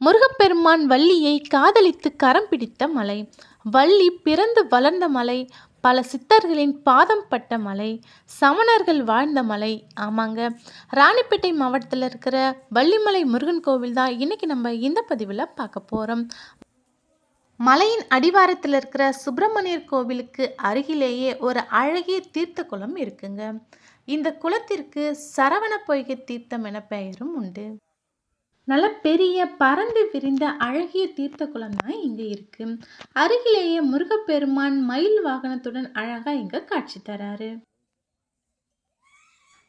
முருகப்பெருமான் வள்ளியை காதலித்து கரம் பிடித்த மலை. வள்ளி பிறந்து வளர்ந்த மலை. பல சித்தர்களின் பாதம் பட்ட மலை. சமணர்கள் வாழ்ந்த மலை. ஆமாங்க. ராணிப்பேட்டை மாவட்டத்தில் இருக்கிற வள்ளிமலை முருகன் கோவில் தான் இன்றைக்கி நம்ம இந்த பதிவில் பார்க்க போகிறோம் மலையின் அடிவாரத்தில் இருக்கிற சுப்பிரமணியர் கோவிலுக்கு அருகிலேயே ஒரு அழகிய தீர்த்த குளம் இருக்குங்க. இந்த குளத்திற்கு சரவண பொய்கை தீர்த்தம் என பெயரும் உண்டு. நல்ல பெரிய பறந்து விரிந்த அழகிய தீர்த்த குளம் தான் இங்கே இருக்கு. அருகிலேயே முருகப்பெருமான் மயில் வாகனத்துடன் அழகாக இங்கே காட்சி தராரு.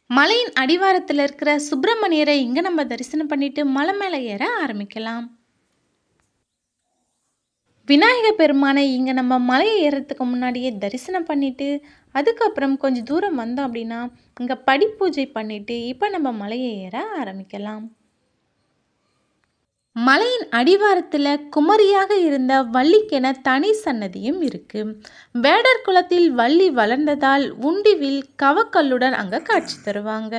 மலையின் அடிவாரத்தில் இருக்கிற சுப்பிரமணியரை இங்கே நம்ம தரிசனம் பண்ணிட்டு மலை மேலே ஏற ஆரம்பிக்கலாம். விநாயக பெருமானை இங்கே நம்ம மலையை ஏறுறதுக்கு முன்னாடியே தரிசனம் பண்ணிட்டு அதுக்கப்புறம் கொஞ்சம் தூரம் வந்தோம் அப்படின்னா இங்கே படிப்பூஜை பண்ணிட்டு இப்போ நம்ம மலையை ஏற ஆரம்பிக்கலாம். மலையின் அடிவாரத்தில் குமரியாக இருந்த வள்ளிக்கென தனி சன்னதியும் இருக்கு. வேடர் குளத்தில் வள்ளி வளர்ந்ததால் உண்டிவில் கவக்கல்லுடன் அங்கே காட்சி தருவாங்க.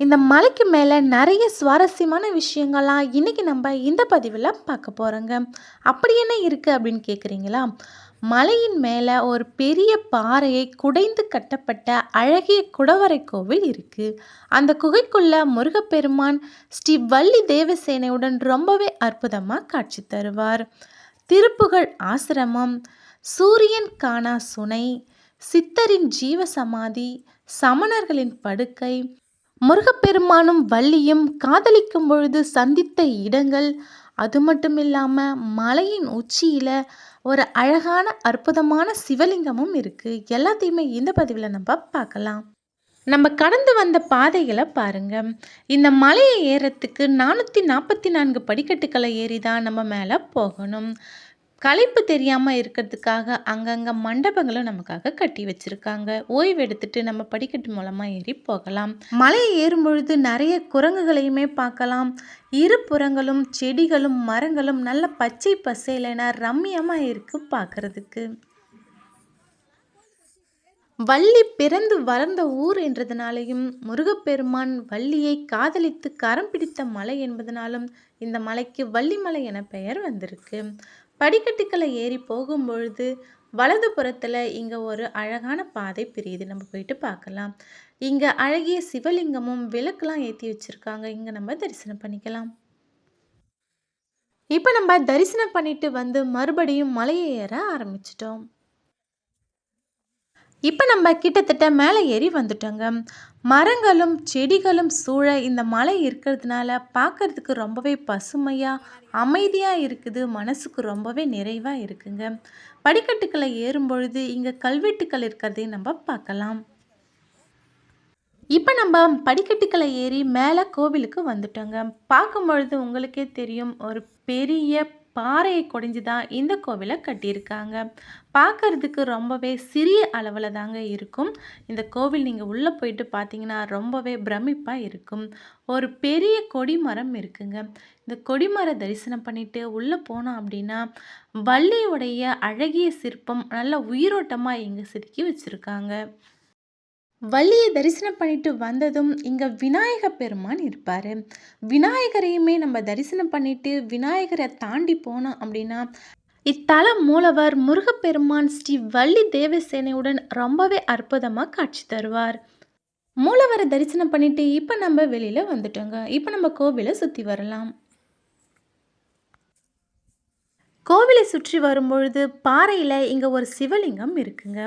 இந்த மலைக்கு மேலே நிறைய சுவாரஸ்யமான விஷயங்கள்லாம் இன்றைக்கி நம்ம இந்த பதிவில் பார்க்க போகிறோங்க அப்படி என்ன இருக்குது அப்படின்னு கேட்குறீங்களா மலையின் மேலே ஒரு பெரிய பாறையை குடைந்து கட்டப்பட்ட அழகிய குடவரை கோவில் இருக்குது அந்த குகைக்குள்ள முருகப்பெருமான் ஸ்ரீ வள்ளி தேவசேனையுடன் ரொம்பவே அற்புதமாக காட்சி தருவார். திருப்புகழ் ஆசிரமம் சூரியன் காணா சுனை சித்தரின் ஜீவசமாதி சமணர்களின் படுக்கை முருகப்பெருமானும் வள்ளியும் காதலிக்கும் பொழுது சந்தித்த இடங்கள் அது மட்டும் இல்லாமல் மலையின் உச்சியில் ஒரு அழகான அற்புதமான சிவலிங்கமும் இருக்குது எல்லாத்தையுமே இந்த பதிவில் நம்ம பார்க்கலாம். நம்ம கடந்து வந்த பாதைகளை பாருங்க. இந்த மலையை ஏறத்துக்கு நானூற்றி நாற்பத்தி நான்கு படிக்கட்டுக்களை ஏறி தான் நம்ம மேலே போகணும். களைப்பு தெரியாமல் இருக்கிறதுக்காக அங்கங்கே மண்டபங்களும் நமக்காக கட்டி வச்சுருக்காங்க. ஓய்வு எடுத்துட்டு நம்ம படிக்கட்டு மூலமாக ஏறி போகலாம். மலையை ஏறும் பொழுது நிறைய குரங்குகளையுமே பார்க்கலாம். இரு புறங்களும் செடிகளும் மரங்களும் நல்ல பச்சை பசேலென ரம்மியமாக இருக்கு பார்க்கறதுக்கு. வள்ளி பிறந்து வளர்ந்த ஊர் என்றதுனாலையும் முருகப்பெருமான் வள்ளியை காதலித்து கரம் பிடித்த மலை என்பதனாலும் இந்த மலைக்கு வள்ளிமலை என பெயர் வந்திருக்கு. படிக்கட்டுக்களை ஏறி போகும்பொழுது வலது புறத்தில் இங்கே ஒரு அழகான பாதை பிரியுது. நம்ம போயிட்டு பார்க்கலாம். இங்கே அழகிய சிவலிங்கமும் விளக்குலாம் ஏற்றி வச்சுருக்காங்க. இங்கே நம்ம தரிசனம் பண்ணிக்கலாம். இப்போ நம்ம தரிசனம் பண்ணிட்டு வந்து மறுபடியும் மலையை ஏற ஆரம்பிச்சிட்டோம். இப்போ நம்ம கிட்டத்தட்ட மேலே ஏறி வந்துட்டோங்க. மரங்களும் செடிகளும் சூழ இந்த மலை இருக்கிறதுனால பார்க்கறதுக்கு ரொம்பவே பசுமையாக அமைதியாக இருக்குது. மனசுக்கு ரொம்பவே நிறைவாக இருக்குங்க. படிக்கட்டுக்களை ஏறும் பொழுது இங்கே கல்வெட்டுக்கள் இருக்கிறதையும் நம்ம பார்க்கலாம். இப்போ நம்ம படிக்கட்டுக்களை ஏறி மேலே கோவிலுக்கு வந்துட்டோங்க. பார்க்கும் பொழுது உங்களுக்கே தெரியும் ஒரு பெரிய பாறையை குடைஞ்சு தான் இந்த கோவிலை கட்டியிருக்காங்க. பார்க்கறதுக்கு ரொம்பவே சிறிய அளவில் தாங்க இருக்கும். இந்த கோவில் நீங்கள் உள்ளே போயிட்டு பார்த்தீங்கன்னா ரொம்பவே பிரமிப்பாக இருக்கும். ஒரு பெரிய கொடிமரம் இருக்குங்க. இந்த கொடிமர தரிசனம் பண்ணிட்டு உள்ளே போனோம் அப்படின்னா வள்ளியுடைய அழகிய சிற்பம் நல்ல உயிரோட்டமாக இங்கே செதுக்கி வச்சுருக்காங்க. வள்ளியை தரிசனம் பண்ணிட்டு வந்ததும் இங்கே விநாயக பெருமான் இருப்பார். விநாயகரையுமே நம்ம தரிசனம் பண்ணிட்டு விநாயகரை தாண்டி போனோம் அப்படின்னா இத்தல மூலவர் முருகப்பெருமான் ஸ்ரீ வள்ளி தேவசேனையுடன் ரொம்பவே அற்புதமாக காட்சி தருவார். மூலவரை தரிசனம் பண்ணிட்டு இப்போ நம்ம வெளியில் வந்துட்டோங்க. இப்போ நம்ம கோவிலை சுற்றி வரலாம். கோவிலை சுற்றி வரும்பொழுது பாறையில் இங்கே ஒரு சிவலிங்கம் இருக்குங்க.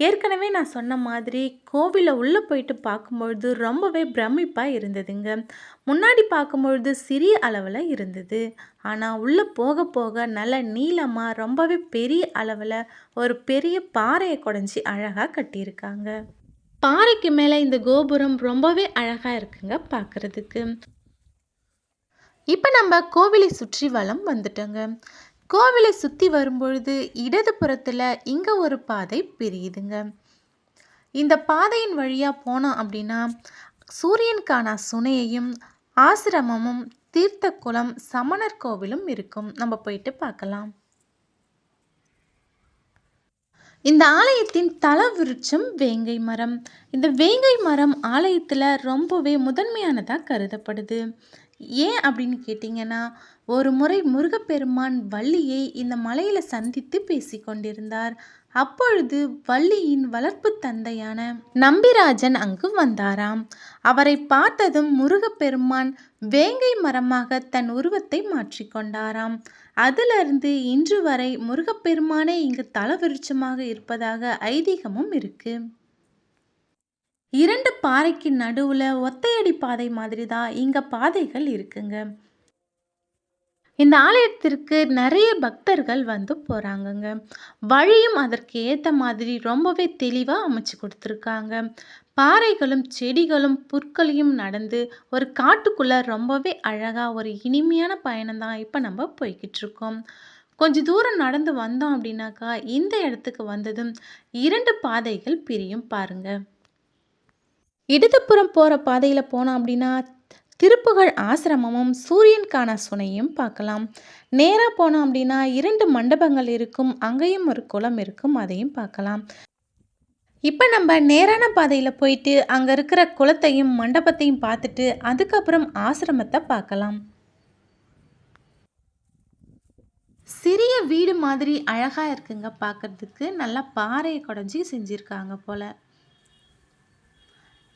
ஏற்கனவே நான் சொன்ன மாதிரி கோவிலை உள்ளே போயிட்டு பார்க்கும்பொழுது ரொம்பவே பிரமிப்பாக இருந்ததுங்க. முன்னாடி பார்க்கும்பொழுது சிறிய அளவில் இருந்தது. ஆனால் உள்ளே போக போக நல்ல நீளமாக ரொம்பவே பெரிய அளவில் ஒரு பெரிய பாறையை குடஞ்சி அழகாக கட்டியிருக்காங்க. பாறைக்கு மேலே இந்த கோபுரம் ரொம்பவே அழகாக இருக்குங்க பார்க்குறதுக்கு. இப்போ நம்ம கோவிலை சுற்றி வலம் வந்துட்டோங்க. கோவிலை சுற்றி வரும்பொழுது இடது புறத்தில் இங்கே ஒரு பாதை பிரியுதுங்க. இந்த பாதையின் வழியாக போனோம் அப்படின்னா சூரியனுக்கான சுனையையும் ஆசிரமமும் தீர்த்த குளம் சமணர் கோவிலும் இருக்கும். நம்ம போயிட்டு பார்க்கலாம். இந்த ஆலயத்தின் தல விருட்சம் வேங்கை மரம். இந்த வேங்கை மரம் ஆலயத்தில் ரொம்பவே முதன்மையானதாக கருதப்படுது. ஏன் அப்படின்னு கேட்டிங்கன்னா, ஒரு முறை முருகப்பெருமான் வள்ளியை இந்த மலையில் சந்தித்து பேசிக் கொண்டிருந்தார். அப்பொழுது வள்ளியின் வளர்ப்புத் தந்தையான நம்பிராஜன் அங்கு வந்தாராம். அவரை பார்த்ததும் முருகப்பெருமான் வேங்கை மரமாக தன் உருவத்தை மாற்றிக்கொண்டாராம் அதிலிருந்து இன்று வரை முருகப்பெருமானே இங்கு தலவிருட்சமாக இருப்பதாக ஐதீகமும் இருக்குது இரண்டு பாறைக்கு நடுவில் ஒத்தையடி பாதை மாதிரி தான் இங்கே பாதைகள் இருக்குங்க. இந்த ஆலயத்திற்கு நிறைய பக்தர்கள் வந்து போகிறாங்கங்க வழியும் அதற்கு ஏற்ற மாதிரி ரொம்பவே தெளிவாக அமைச்சு கொடுத்துருக்காங்க பாறைகளும், செடிகளும், புற்களையும் நடந்து ஒரு காட்டுக்குள்ளே ரொம்பவே அழகாக ஒரு இனிமையான பயணம் தான் நம்ம நம்ம போய்க்கிட்டுருக்கோம். கொஞ்ச தூரம் நடந்து வந்தோம் அப்படின்னாக்கா, இந்த இடத்துக்கு வந்ததும் இரண்டு பாதைகள் பிரியும் பாருங்க. இடதுபுறம் போகிற பாதையில் போனோம் அப்படின்னா, திருப்புகழ் ஆசிரமமும், சூரியன்கான சுனையும் பார்க்கலாம். நேராக போனோம் அப்படின்னா இரண்டு மண்டபங்கள் இருக்கும். அங்கேயும் ஒரு குளம் இருக்கும். அதையும் பார்க்கலாம். இப்போ நம்ம நேரான பாதையில் போயிட்டு, அங்கே இருக்கிற குளத்தையும், மண்டபத்தையும் பார்த்துட்டு, அதுக்கப்புறம் ஆசிரமத்தை பார்க்கலாம். சிறிய வீடு மாதிரி அழகாக இருக்குங்க பார்க்கறதுக்கு. நல்லா பாறையை குடஞ்சி செஞ்சுருக்காங்க போல்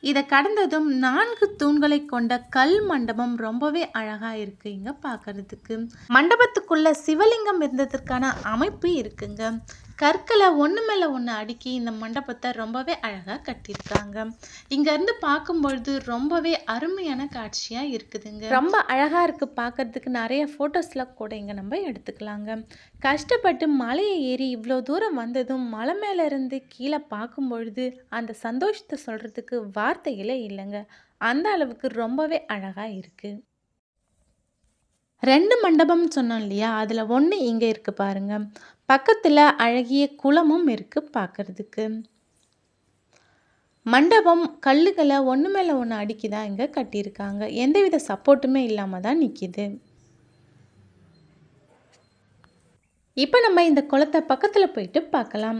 இத கடந்ததும் நான்கு தூண்களை கொண்ட கல் மண்டபம் ரொம்பவே அழகா இருக்கு இங்க பாக்குறதுக்கு மண்டபத்துக்குள்ள சிவலிங்கம் இருந்ததற்கான அமைப்பு இருக்குங்க. கற்களை ஒன்று மேலே ஒன்று அடுக்கி இந்த மண்டபத்தை ரொம்பவே அழகாக கட்டியிருக்காங்க. இங்கேருந்து பார்க்கும்பொழுது ரொம்பவே அருமையான காட்சியாக இருக்குதுங்க. ரொம்ப அழகாக இருக்குது பார்க்கறதுக்கு. நிறைய ஃபோட்டோஸ்லாம் கூட இங்கே நம்ம எடுத்துக்கலாங்க. கஷ்டப்பட்டு மலையை ஏறி இவ்வளோ தூரம் வந்ததும், மலை மேலேருந்து இருந்து பார்க்கும்பொழுது, அந்த சந்தோஷத்தை சொல்கிறதுக்கு வார்த்தைகளே இல்லைங்க அந்த அளவுக்கு ரொம்பவே அழகாக இருக்குது ரெண்டு மண்டபம்னு சொன்னோம் இல்லையா? அதில் ஒன்று இங்கே இருக்குது பாருங்க. பக்கத்தில் அழகிய குளமும் இருக்குது பார்க்கறதுக்கு. மண்டபம் கல்லுகளை ஒன்று மேலே ஒன்று அடுக்கி தான் இங்கே கட்டியிருக்காங்க. எந்தவித சப்போர்ட்டுமே இல்லாமல் தான் நிற்கிது இப்போ நம்ம இந்த குளத்தை பக்கத்தில் போயிட்டு பார்க்கலாம்.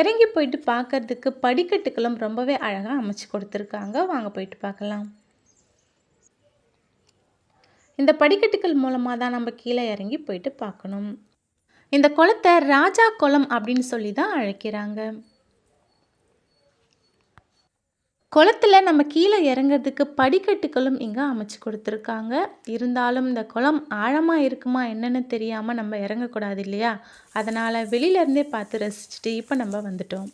இறங்கி போயிட்டு பார்க்கறதுக்கு படிக்கட்டுகளும் ரொம்பவே அழகாக அமைச்சு கொடுத்துருக்காங்க வாங்க போயிட்டு பார்க்கலாம். இந்த படிக்கட்டுகள் மூலமாக தான் நம்ம கீழே இறங்கி போயிட்டு பார்க்கணும். இந்த குளத்தை ராஜா குளம் அப்படின்னு சொல்லி தான் அழைக்கிறாங்க. குளத்துல நம்ம கீழே இறங்கிறதுக்கு படிக்கட்டுகளும் இங்கே அமைச்சு கொடுத்துருக்காங்க இருந்தாலும் இந்த குளம் ஆழமாக இருக்குமா என்னென்னு தெரியாமல் நம்ம இறங்கக்கூடாது இல்லையா? அதனால் வெளியிலேருந்தே பார்த்து ரசிச்சுட்டு இப்போ நம்ம வந்துட்டோம்.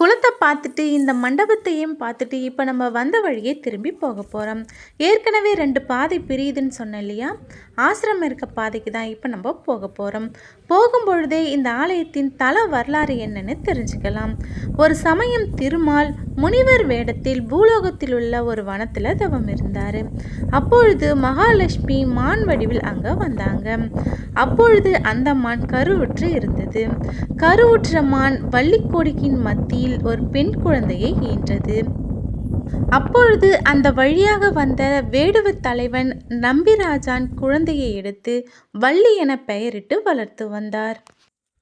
குளத்தை பார்த்துட்டு, இந்த மண்டபத்தையும் பார்த்துட்டு, இப்போ நம்ம வந்த வழியே திரும்பி போக போகிறோம் ஏற்கனவே ரெண்டு பாதை பிரியுதுன்னு சொன்னேன் இல்லையா? ஆசிரமம் இருக்க பாதைக்கு தான் இப்போ நம்ம போக போகிறோம் போகும்பொழுதே இந்த ஆலயத்தின் தல வரலாறு என்னன்னு தெரிஞ்சுக்கலாம். ஒரு சமயம் திருமால் முனிவர் வேடத்தில் பூலோகத்தில் உள்ள ஒரு வனத்தில் தவம் இருந்தார் அப்பொழுது மகாலட்சுமி மான் வடிவில் அங்கே வந்தாங்க. அப்பொழுது அந்த மான் கருவுற்று இருந்தது. கருவுற்ற மான் வள்ளிக்கொடியின் மத்தியில் ஒரு பெண் குழந்தையை ஈன்றது. அப்பொழுது அந்த வழியாக வந்த வேடுவ தலைவன் நம்பிராஜான் குழந்தையை எடுத்து வள்ளி என பெயரிட்டு வளர்த்து வந்தார்.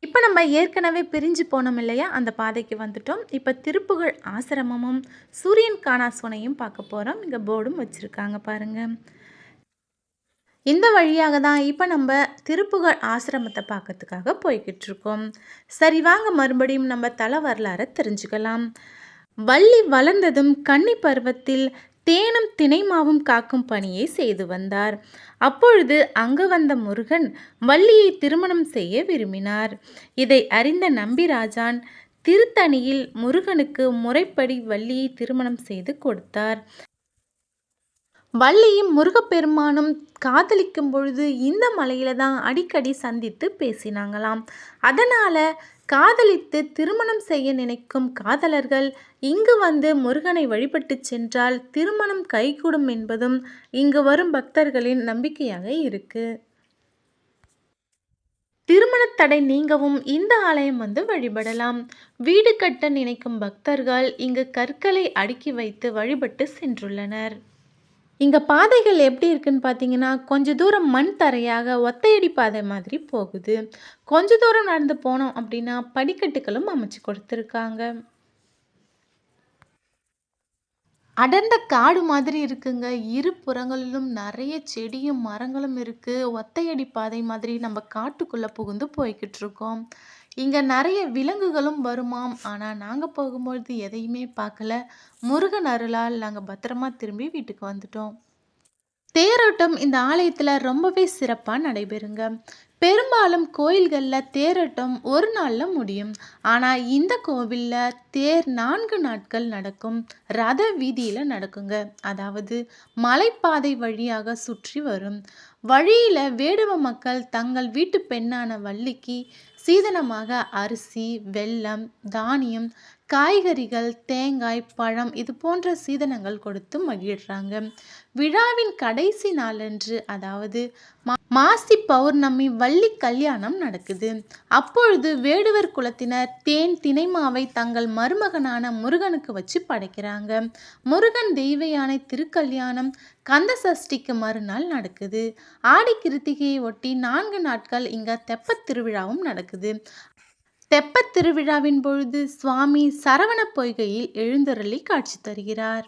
இப்போ நம்ம ஏற்கனவே பிரிஞ்சு போனோம் இல்லையா? அந்த பாதைக்கு வந்துட்டோம். இப்ப திருப்புகழ் ஆசிரமமும், சூரியன்கானா சுனையும் பார்க்க போறோம். இங்க போர்டும் வச்சிருக்காங்க பாருங்க. இந்த வழியாக தான் இப்போ நம்ம திருப்புகழ் ஆசிரமத்தை பார்க்கறதுக்காக போய்கிட்டு இருக்கோம் சரி வாங்க மறுபடியும் நம்ம தல வரலாறை தெரிஞ்சுக்கலாம். வள்ளி வளர்ந்ததும் கன்னி பருவத்தில் தேனும் திணைமாவும் காக்கும் பணியை செய்து வந்தார். அப்பொழுது அங்கு வந்த முருகன் வள்ளியை திருமணம் செய்ய விரும்பினார். இதை அறிந்த நம்பிராஜான் திருத்தணியில் முருகனுக்கு முறைப்படி வள்ளியை திருமணம் செய்து கொடுத்தார். வள்ளியும் முருகப்பெருமானும் காதலிக்கும் பொழுது இந்த மலையில தான் அடிக்கடி சந்தித்து பேசினாங்களாம். அதனால காதலித்து திருமணம் செய்ய நினைக்கும் காதலர்கள் இங்கு வந்து முருகனை வழிபட்டுச் சென்றால் திருமணம் கைகூடும் என்பதும் இங்கு வரும் பக்தர்களின் நம்பிக்கையாக இருக்கு. திருமணத் தடை நீங்கவும் இந்த ஆலயம் வந்து வழிபடலாம். வீடு கட்ட நினைக்கும் பக்தர்கள் இங்கு கற்களை அடுக்கி வைத்து வழிபட்டு சென்றுள்ளனர். இங்க பாதைகள் எப்படி இருக்குன்னு பார்த்தீங்கன்னா, கொஞ்ச தூரம் மண் தரையாக ஒத்தையடி பாதை மாதிரி போகுது. கொஞ்ச தூரம் நடந்து போனோம் அப்படின்னா, படிக்கட்டுகளும் அமைச்சு கொடுத்துருக்காங்க. அடர்ந்த காடு மாதிரி இருக்குங்க. இரு புறங்களிலும் நிறைய செடியும், மரங்களும் இருக்கு. ஒத்தையடி பாதை மாதிரி நம்ம காட்டுக்குள்ள புகுந்து போய்க்கிட்டுருக்கோம். இங்கே நிறைய விலங்குகளும் வருமாம். ஆனால் நாங்கள் போகும்பொழுது எதையுமே பார்க்கல. முருகன் அருளால் நாங்கள் பத்திரமா திரும்பி வீட்டுக்கு வந்துட்டோம். தேரோட்டம் இந்த ஆலயத்தில் ரொம்பவே சிறப்பாக நடைபெறுங்க. பெரும்பாலும் கோயில்களில் தேரோட்டம் ஒரு நாள்ல முடியும். ஆனால் இந்த கோவில்ல தேர் நான்கு நாட்கள் நடக்கும். ரத வீதியில் நடக்குங்க. அதாவது மலைப்பாதை வழியாக சுற்றி வரும். வழியில் வேடுவ மக்கள் தங்கள் வீட்டு பெண்ணான வள்ளிக்கு சீதனமாக அரிசி, வெல்லம், தானியம், காய்கறிகள், தேங்காய், பழம் இது போன்ற சீதனங்கள் கொடுத்து மகிழ்றாங்க. விழாவின் கடைசி நாளன்று அதாவது மா மாசி பௌர்ணமி வள்ளி கல்யாணம் நடக்குது. அப்பொழுது வேடுவர் குலத்தினர் தேன், தினைமாவை தங்கள் மருமகனான முருகனுக்கு வச்சு படைக்கிறாங்க. முருகன் தெய்வ யானை திருக்கல்யாணம் கந்த சஷ்டிக்கு மறுநாள் நடக்குது. ஆடி கிருத்திகையை ஒட்டி நான்கு நாட்கள் இங்கே தெப்பத் திருவிழாவும் நடக்குது. தெப்பத் திருவிழாவின் பொழுது சுவாமி சரவண பொய்கையில் எழுந்தருளி காட்சி தருகிறார்.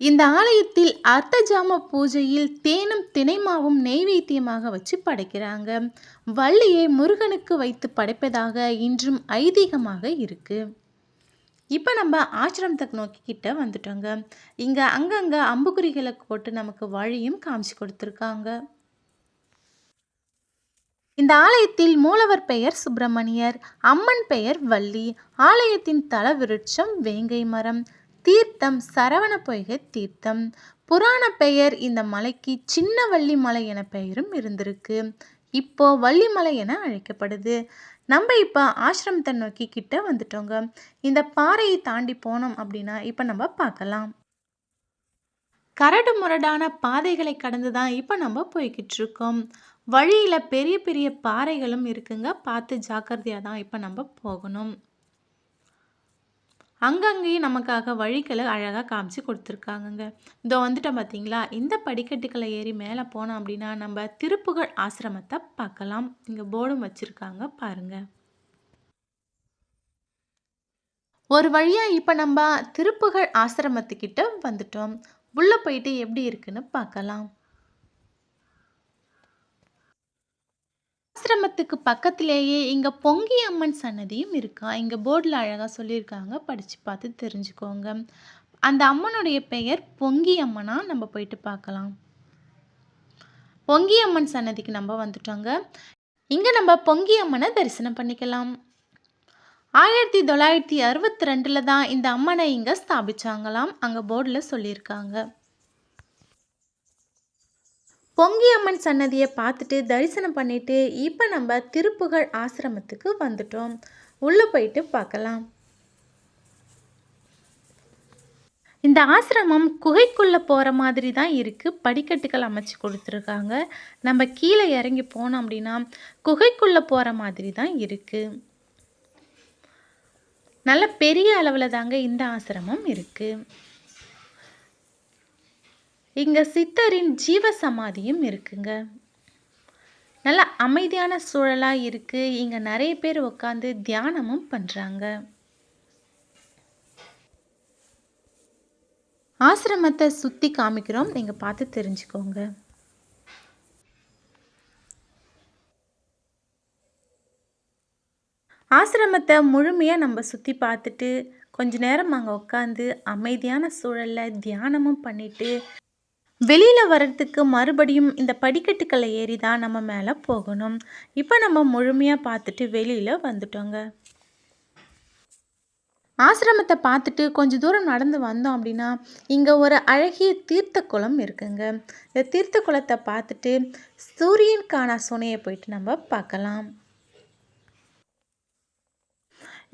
இந்த ஆலயத்தில் அர்த்தஜாம பூஜையில் தேனும், தினைமாவும் நெய்வேத்தியமாக வச்சு படைக்கிறாங்க. வள்ளியை முருகனுக்கு வைத்து படைப்பதாக இன்றும் ஐதீகமாக இருக்கு. இப்போ நம்ம ஆசிரமத்த நோக்கிக்கிட்ட வந்துட்டோங்க. இங்கே அங்கங்கே அம்புக்குறிகளை போட்டு நமக்கு வழியும் காமிச்சு கொடுத்துருக்காங்க. இந்த ஆலயத்தில் மூலவர் பெயர் சுப்பிரமணியர், அம்மன் பெயர் வள்ளி. ஆலயத்தின் தல விருட்சம் வேங்கை மரம். தீர்த்தம் சரவண பொய்கை தீர்த்தம். புராண பெயர் இந்த மலைக்கு சின்ன வள்ளி மலை என பெயரும் இருந்திருக்கு. இப்போ வள்ளிமலை என அழைக்கப்படுது. நம்ம இப்ப ஆசிரமத்தை நோக்கி கிட்ட வந்துட்டோங்க. இந்த பாறையை தாண்டி போனோம் அப்படின்னா, இப்ப நம்ம பார்க்கலாம். கரடு முரடான பாதைகளை கடந்து தான் இப்ப நம்ம போய்கிட்டு இருக்கோம் வழியில் பெரிய பெரிய பாறைகளும் இருக்குங்க. பார்த்து ஜாக்கிரதையாக தான் இப்போ நம்ம போகணும். அங்கங்கேயும் நமக்காக வழிகளை அழகாக காமிச்சு கொடுத்துருக்காங்கங்க. இதோ வந்துட்டோம் பார்த்தீங்களா? இந்த படிக்கட்டுகளை ஏறி மேலே போனோம் அப்படின்னா, நம்ம திருப்புகழ் ஆசிரமத்தை பார்க்கலாம். இங்கே போர்டும் வச்சுருக்காங்க பாருங்க. ஒரு வழியாக இப்போ நம்ம திருப்புகழ் ஆசிரமத்துக்கிட்ட வந்துட்டோம். உள்ளே போயிட்டு எப்படி இருக்குன்னு பார்க்கலாம். ஆசிரமத்துக்கு பக்கத்திலேயே இங்கே பொங்கி அம்மன் சன்னதியும் இருக்கா இங்கே போர்டில் அழகாக சொல்லியிருக்காங்க. படித்து பார்த்து தெரிஞ்சுக்கோங்க. அந்த அம்மனுடைய பெயர் பொங்கி அம்மனா நம்ம போயிட்டு பார்க்கலாம். பொங்கி அம்மன் சன்னதிக்கு நம்ம வந்துட்டோங்க. இங்கே நம்ம பொங்கி அம்மனை தரிசனம் பண்ணிக்கலாம். 1962ல தான் இந்த அம்மனை இங்கே ஸ்தாபிச்சாங்களாம். அங்கே போர்டில் சொல்லியிருக்காங்க. பொங்கி அம்மன் சன்னதியை பார்த்துட்டு தரிசனம் பண்ணிட்டு, இப்போ நம்ம திருப்புகழ் ஆசிரமத்துக்கு வந்துட்டோம். உள்ளே போயிட்டு பார்க்கலாம். இந்த ஆசிரமம் குகைக்குள்ளே போகிற மாதிரி தான் இருக்கு. படிக்கட்டுகள் அமைச்சு கொடுத்துருக்காங்க. நம்ம கீழே இறங்கி போனோம் அப்படின்னா, குகைக்குள்ளே போகிற மாதிரி தான் இருக்குது நல்ல பெரிய அளவில் தாங்க இந்த ஆசிரமம் இருக்கு. இங்க சித்தரின் ஜீவ சமாதியும் இருக்குங்க. நல்ல அமைதியான சூழலா இருக்கு. இங்க நிறைய பேர் உட்காந்து தியானமும் பண்றாங்க. ஆசிரமத்தை சுத்தி காமிக்கிறோம். நீங்க பார்த்து தெரிஞ்சுக்கோங்க. ஆசிரமத்தை முழுமையா நம்ம சுத்தி பார்த்துட்டு, கொஞ்ச நேரம் அங்க உட்காந்து அமைதியான சூழல்ல தியானமும் பண்ணிட்டு, வெளியில் வர்றதுக்கு மறுபடியும் இந்த படிக்கட்டுக்களை ஏறி தான் நம்ம மேலே போகணும். இப்போ நம்ம முழுமையாக பார்த்துட்டு வெளியில் வந்துட்டோங்க. ஆசிரமத்தை பார்த்துட்டு கொஞ்ச தூரம் நடந்து வந்தோம் அப்படின்னா, இங்கே ஒரு அழகிய தீர்த்த குளம் இருக்குங்க. இந்த தீர்த்த குளத்தை பார்த்துட்டு, சூரியனுக்கான சுனையை போயிட்டு நம்ம பார்க்கலாம்.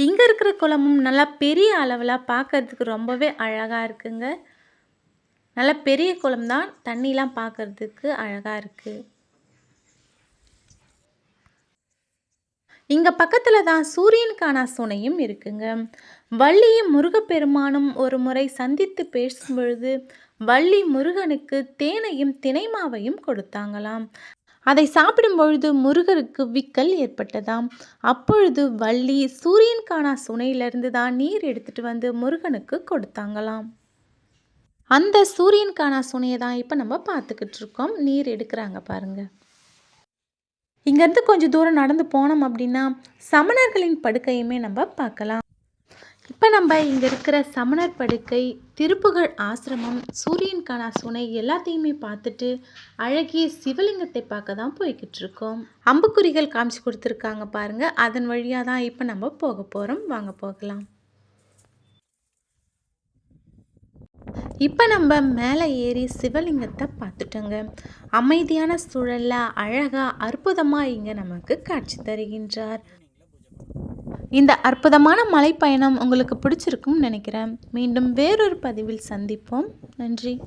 இங்கே இருக்கிற குளமும் நல்லா பெரிய அளவில் பார்க்கறதுக்கு ரொம்பவே அழகாக இருக்குங்க. நல்ல பெரிய குளம் தான். தண்ணிலாம் பார்க்கறதுக்கு அழகாக இருக்குது இங்கே பக்கத்தில் தான் சூரியன் காணா சுனையும் இருக்குங்க. வள்ளியும் முருகப்பெருமானும் ஒரு முறை சந்தித்து பேசும்பொழுது, வள்ளி முருகனுக்கு தேனையும், தினைமாவையும் கொடுத்தாங்களாம். அதை சாப்பிடும் பொழுது முருகருக்கு விக்கல் ஏற்பட்டதாம் அப்பொழுது வள்ளி சூரியன் காணா சுனையிலிருந்து தான் நீர் எடுத்துட்டு வந்து முருகனுக்கு கொடுத்தாங்களாம் அந்த சூரியன் காணா சுனையை தான் இப்போ நம்ம பார்த்துக்கிட்டு இருக்கோம். நீர் எடுக்கிறாங்க பாருங்கள் இங்கேருந்து கொஞ்சம் தூரம் நடந்து போனோம் அப்படின்னா சமணர்களின் படுக்கையுமே நம்ம பார்க்கலாம். இப்போ நம்ம இங்கே இருக்கிற சமணர் படுக்கை திருப்புகழ் ஆசிரமம் சூரியன் காணா சுனை எல்லாத்தையுமே பார்த்துட்டு அழகிய சிவலிங்கத்தை பார்க்க தான் போய்கிட்டு இருக்கோம். அம்புக்குறிகள் காமிச்சு கொடுத்துருக்காங்க பாருங்கள் அதன் வழியாக தான் இப்போ நம்ம போக போகிறோம் வாங்க போகலாம். இப்போ நம்ம மேலே ஏறி சிவலிங்கத்தை பார்த்துட்டோங்க. அமைதியான சூழல்ல அழகா அற்புதமாக இங்கே நமக்கு காட்சி தருகின்றார். இந்த அற்புதமான மலைப்பயணம் உங்களுக்கு பிடிச்சிருக்கும்னு நினைக்கிறேன். மீண்டும் வேறொரு பதிவில் சந்திப்போம். நன்றி.